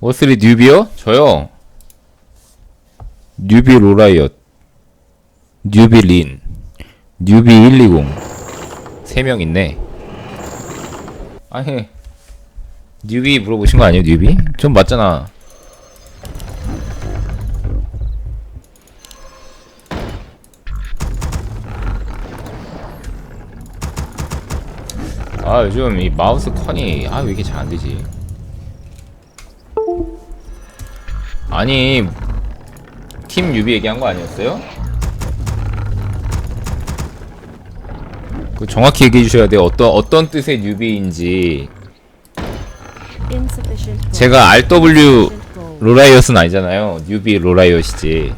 워스리 뉴비요? 저요. 뉴비 로라이엇. 뉴비 린. 뉴비 120. 세명 있네. 아니. 뉴비 물어보신 거 아니에요, 뉴비? 좀 맞잖아. 아, 요즘 이 마우스 컨이, 아, 왜 이렇게 잘 안 되지? 아니, 팀 유비 얘기한 거 아니었어요? 그 정확히 얘기해 주셔야 돼요. 어떤 어떤 뜻의 뉴비인지. 제가 RW. 로라이엇은 아니잖아요. 뉴비 로라이엇이지.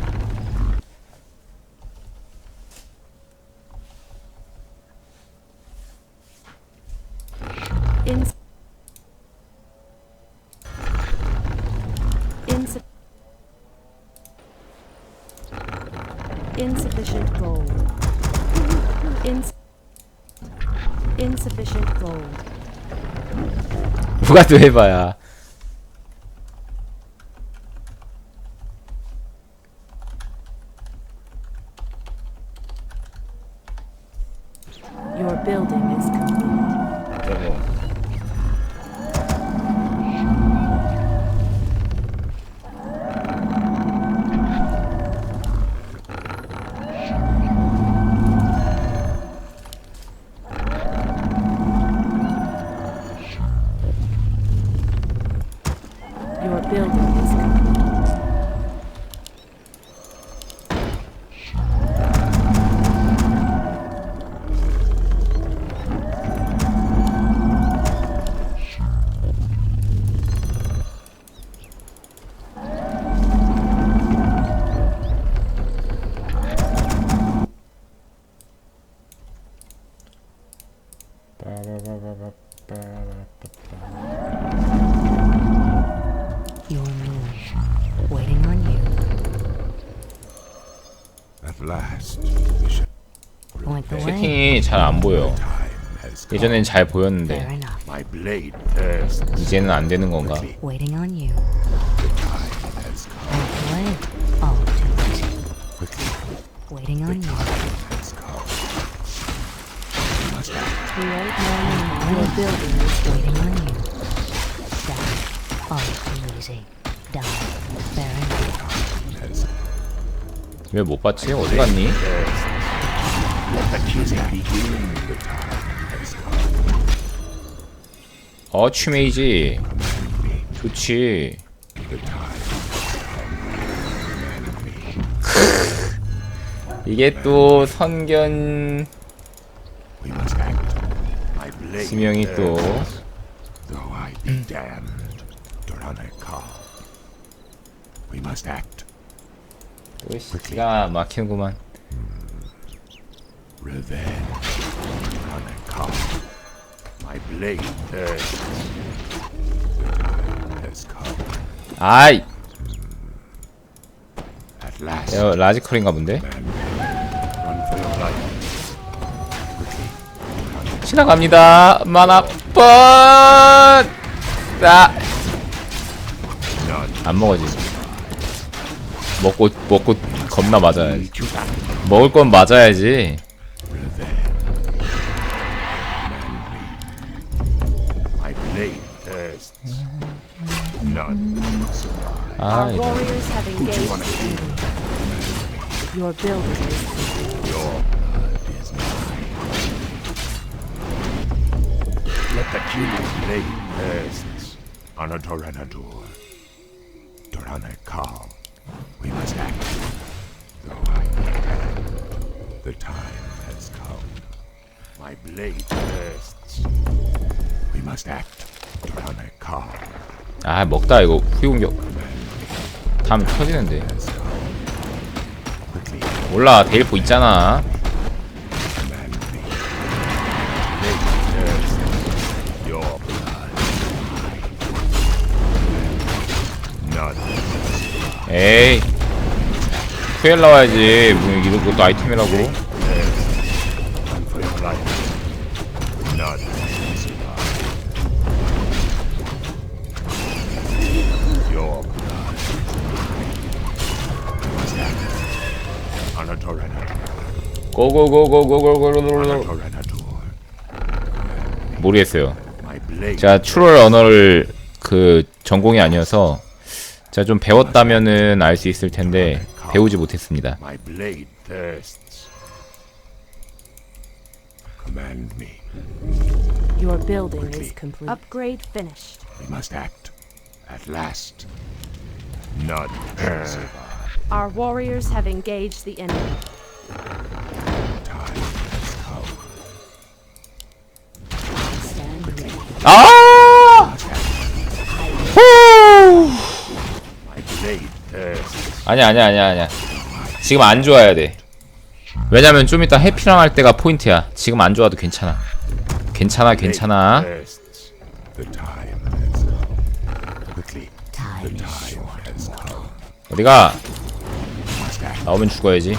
insufficient gold. 누가 또 해봐야. Your building Your building. is 채팅이 잘 안 보여. 예전엔 잘 보였는데. 이제는 안 되는 건가? 왜 못 봤지? 어디 갔니? 어 취메이지. 좋지. 이게 또 선견 지명이 또. We must act. 또 기가 막히는구만. Revenge. Durana Khan. My blade thirsts. The time has come. 아이, At last. 야, 라지컬인가 본데. Run for your life. Quickly. 지나갑니다. 만화 뻔. 나. None. 안 먹어지. 먹고 먹고 겁나 맞아야지. 먹을 건 맞아야지. 아, 이거. Let the blade. Dorana. We must act. Though I The time has come. My blade thirsts. We must act. Dorana Kal. 아, 먹다 이거 후위 공격. 다음 터지는데. 몰라, 데일포 있잖아. 에이. 투엘 나와야지. 뭐 이런 것도 아이템이라고. 고고고고고고고고고고. 모르겠어요. 제가 추럴 언어를 그 전공이 아니어서 제가 좀 배웠다면은 알 수 있을 텐데 배우지 못했습니다. My blade thirsts. Command me. Your building is complete. Upgrade finished. We must act. At last. None shall survive. Our warriors have engaged the enemy. Time has come. Stand ready. 아! 아니야 아니야 아니야 아니야. 지금 안 좋아야 돼. 왜냐면 좀 이따 해피랑 할 때가 포인트야. 지금 안 좋아도 괜찮아. 괜찮아 괜찮아. 어디가? 나오면 죽어야지.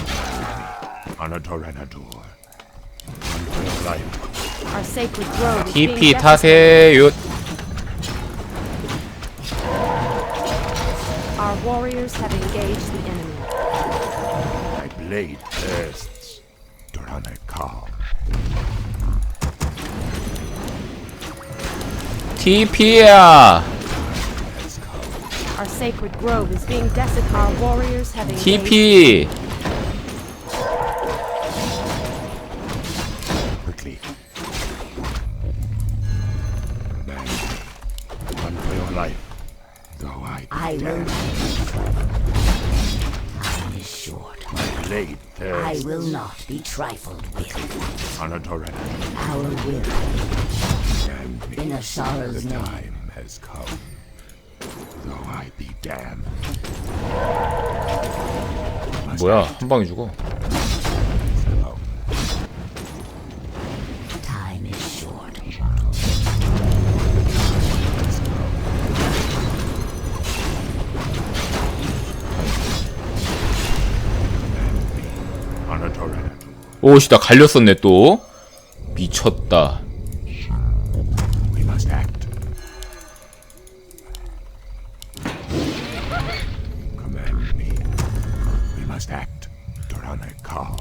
TP. 타세요. Warriors have engaged the enemy. My blade thirsts. Durana calm. TP야. Our sacred grove is being desecrated. Our warriors have engaged. TP. be trifled with. On a Toreador. Our will And me. in a sorrow's The name. time has come. Though I be damned. Must 뭐야 act 한 방에 죽어. 오씨 나 갈렸었네 또. 미쳤다. We must act. Command me. We must act. Durana call.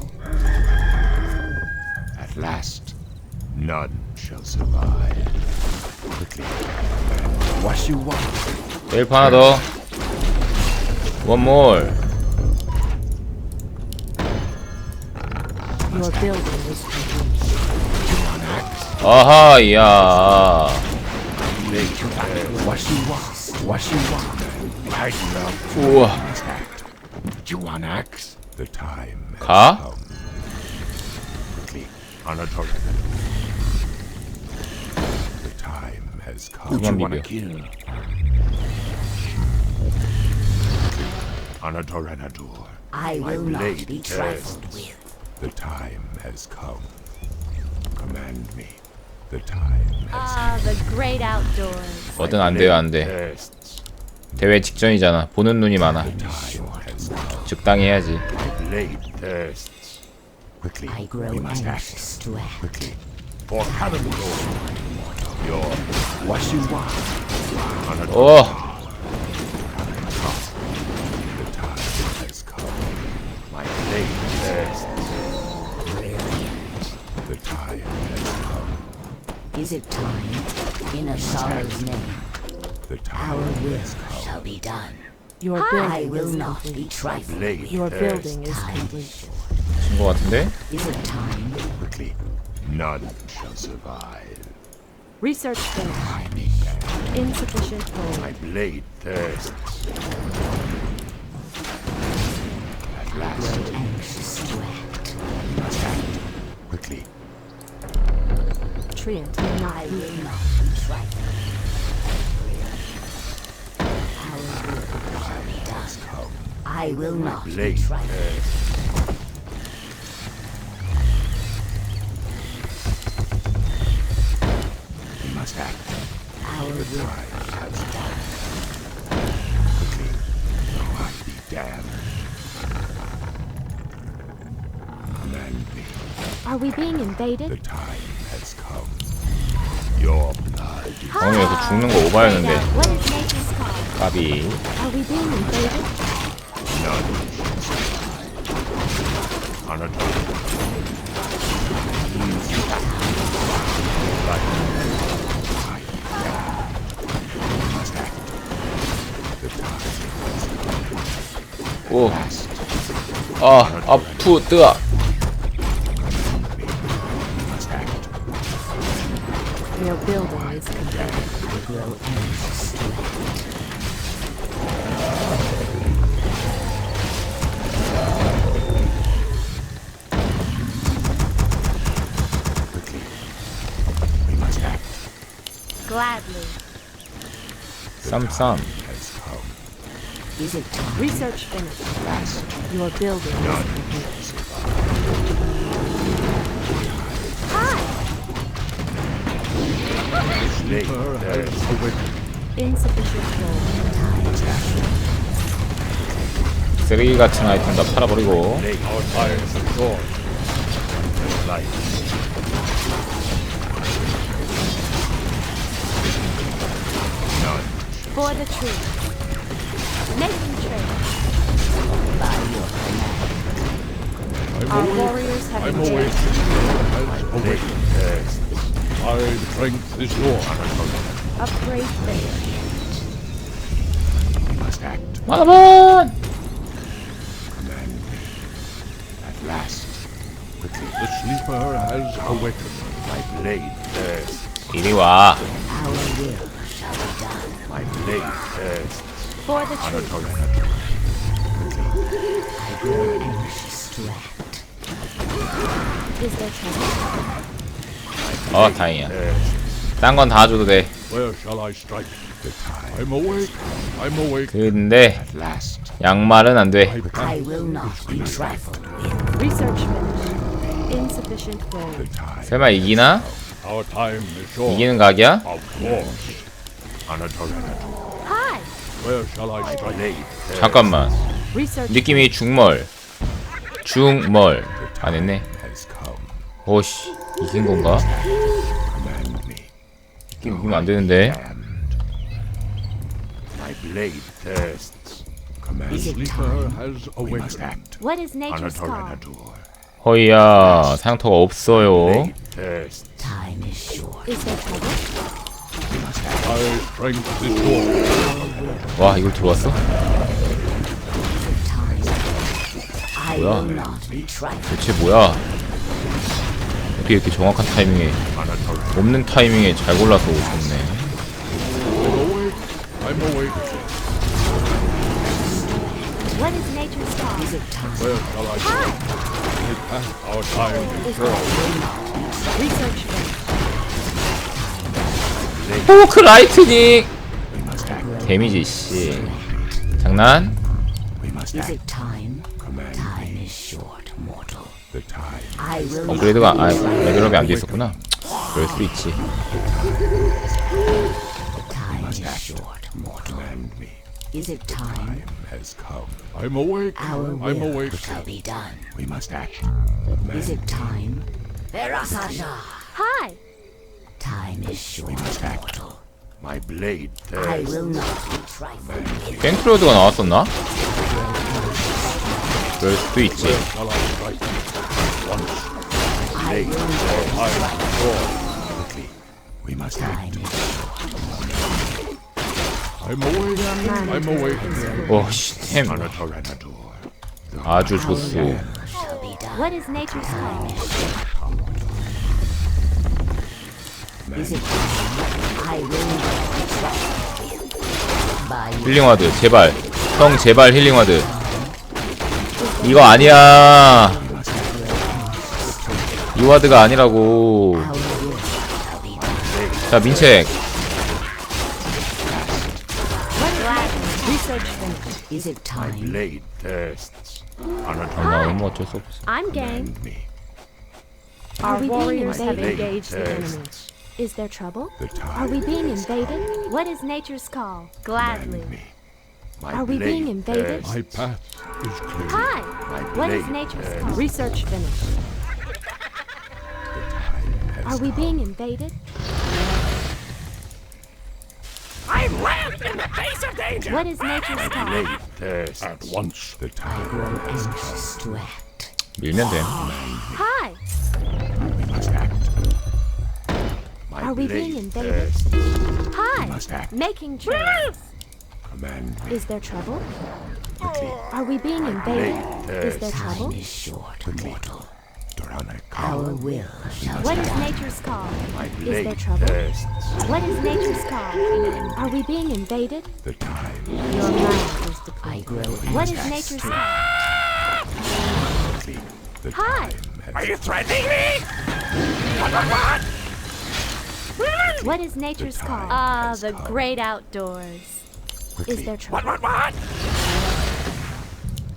At last, none shall survive. Quickly. What you want? 헬프 하나 더. 원 몰. Your Aha, yeah. 우와. You want axe? The time has 가? come. Quickly, on a. The time has come. Who do you want to kill? Anadoranador. I will not be trifled with. The time has come. Command me. The time has Ah, the great outdoors. 뭐든 안 돼요 안 돼. thirsts. 대회 직전이잖아. 보는 눈이 많아. The time has come. 적당히 해야지. Blade thirsts. Quickly. I grow we must act. anxious to act. Quickly. For heaven's Your what you want. On a 어. Is it time? In a sorrow's name, The our time will has come. shall be done. Your I building will is not be complete. trifled. Blade Your thirsts. building is Time complete. 친거 같은데? Is it time? Quickly. None shall survive. Research finished. I need that. Insufficient My hold. blade thirsts. At last, Grow anxious to act. we must act. Quickly. I will not be trifling. Uh, I will not be. We must act. Our work has done. Quickly, though I be damned. Are we being invaded? The time 방에서 죽는 거 오바였는데 까비 오. 아, 아프, 뜨아. Your building is complete. Quickly. We must act. Gladly. Some some. Research finished. Last. Your building Insufficient gold. 쓰레기 같은 아이템 다 팔아버리고. Of sword. Light. None. For the truth. Making trade. Our warriors have I'm engaged. awake. Has awakened. Yes. My strength is yours. Upgrade finished. We must act. 만원! Command me. At last. Quickly. The sleeper has awakened. My blade thirsts. 이리 와. Our will shall be done. My blade thirsts. For the truth. Unatold. I grow anxious to act. Is there trouble? 어, 다행이야. 딴 건 다 줘도 돼. Where shall I strike? The time. I'm awake. I'm awake. 근데 At last. 양말은 안 돼. My I path will not be trifled with. Research finished. Insufficient The gold. time. 설마 이기나? Our time is short. 이기는 각이야? Of course. Unatold. Hi. Where shall I strike? Blade thirsts. 잠깐만. Research 느낌이 중멀. 중멀. 안 했네. 오씨. 이긴 건가? 이기면 안 되는데. 허이야. 상토가 없어요. 와, 이걸 들어왔어? 뭐야? 대체 뭐야? 어떻게 이렇게 정확한 타이밍에 없는 타이밍에 잘 골라서 오셨네. I'm awake. What is nature's? Where shall I. Our time. 포크 라이트닝. 데미지 씨. 장난? Is it time? 업그레이드가 not 아. 레벨업이 안 돼 있었구나. 그럴 수 있지. Time is short, mortal. Command me. Is it time? Time has come. I'm awake. Our I'm will awake. shall be done. We must act. Is it time? Verasaja! Hi. Time is short, must act. mortal. My blade I thirsts. will not be trifled. 뱅크로드가 나왔었나? 그럴 수도 있지. We must act. I'm awake. I'm awake. 오씨 템 Unatold. 아주 좋소. What is nature's call? Is it? I will 힐링와드 제발. 형 제발 힐링와드. 이거 아니야. 이 와드가 아니라고. will shall be done. 자 민책. Research finished. Is it My time? blade thirsts. 아, Unatold. 나 너무 어쩔 수 없어. I'm game. Command me. Our we being warriors have invaded? engaged the enemy. Thirsts. Is there trouble? The time. Are we being has invaded? What is nature's call? Gladly. Command me. My Are we blade being invaded? thirsts. My path is clear. Hi. My What is blade nature's thirsts. call? Research finished. Are we being invaded? I laughed in the face of danger! What is nature's time? At once. The tower is anxious to act. Hi! We must act. My Are we being invaded? Hi! We must act. Making tracks. Command. Is there trouble? Quickly. Are we being invaded? Is there trouble? Time is short, mortal. Durana Our will shall What is nature's call? My Is there trouble? thirsts. What is nature's call? Are we being invaded? The time. Your mind is the I grow What is nature's call? The Hi! Are you threatening me? What is nature's time call? Ah, has the come. great outdoors. Quickly. Is there trouble? What? What?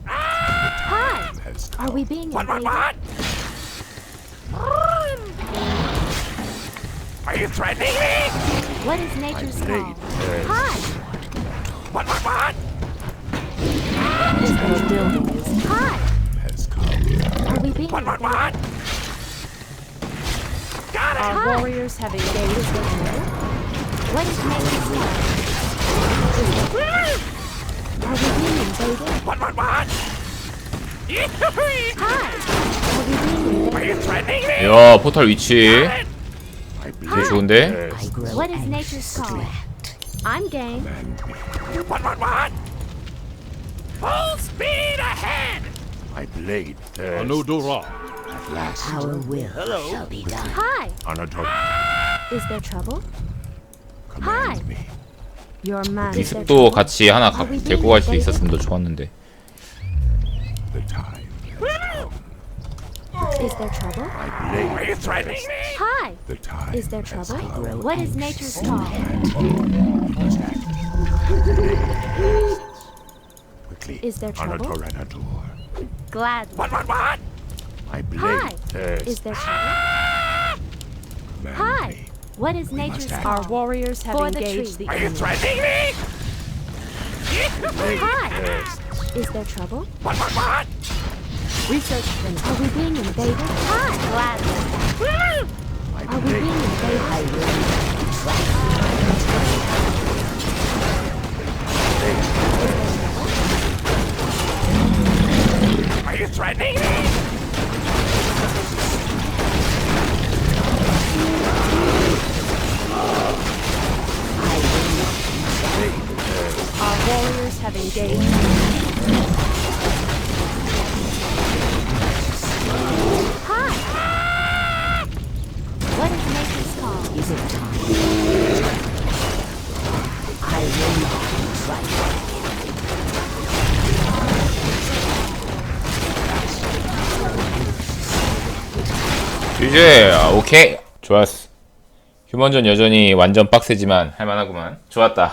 Hi! Has Are we being What? What? invaded? What? Are you threatening me? What is nature's My call? blade thirsts. Hi! What? What? What? This whole building is Hi! Has come. Are we being What? What? invaded? What? Got it. Our Hi. warriors have engaged the What is nature's call? Are we being invaded? What? What? What? Hi! Are we being Are invaded? you threatening me? 야 포탈 위치. 되게 좋은데? What is nature's call? I'm game. What? What? What? Full speed ahead. My blade thirsts. Anudura. At last. Our will shall be done. Hi! Anador. Is there trouble? Hi. me. Your man is there 또 trouble? 같이 하나 가, 데리고 갈수 있었으면 더 좋았는데. The time. Is there trouble? Are you threatening me? Hi! The time Is there trouble? What is nature's call? We must act. Quickly. Is there trouble? Anador. Anador. Gladly. What? What? What? My blade Hi! thirsts. Is there trouble? Command Hi! me. What is We nature's call? Our warriors have For the engaged tree. the Are you enemy. threatening me? Hi! Thirsts. Is there trouble? What? What? What? Research finished. Are we being invaded? Gladly. Are we being invaded? Are you threatening me? Our warriors have engaged. 이제 아, 오케이 좋았어. 휴먼전 여전히 완전 빡세지만 할만하구만. 좋았다.